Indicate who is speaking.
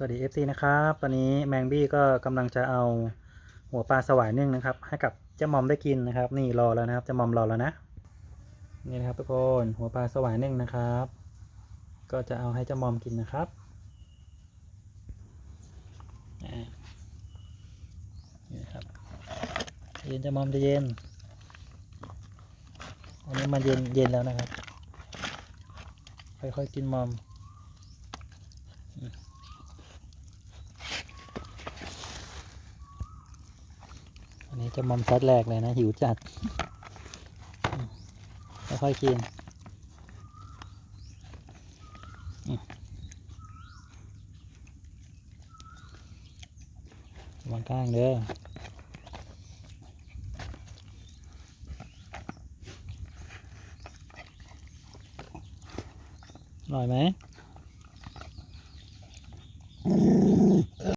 Speaker 1: สวัสดี FC นะครับ ตอนนี้แมงบี้ก็กำลังจะเอาหัวปลาสวายนึ่งนะครับ ให้กับเจ้ามอมได้กินนะครับ นี่รอแล้วนะครับเจ้ามอมรอแล้วนะนี่นะครับทุกคนหัวปลาสวายนึ่งนะครับ ก็จะเอาให้เจ้ามอมกินนะครับนี่นะครับเย็นเจ้ามอมจะเย็นอันนี้มันเย็นเย็นแล้วนะครับค่อยๆกินมอม นนี้จะมอมซัดแรกเลยนะ หิวจัดค่อยๆกินมวางข้างเด้ออร่อยไหม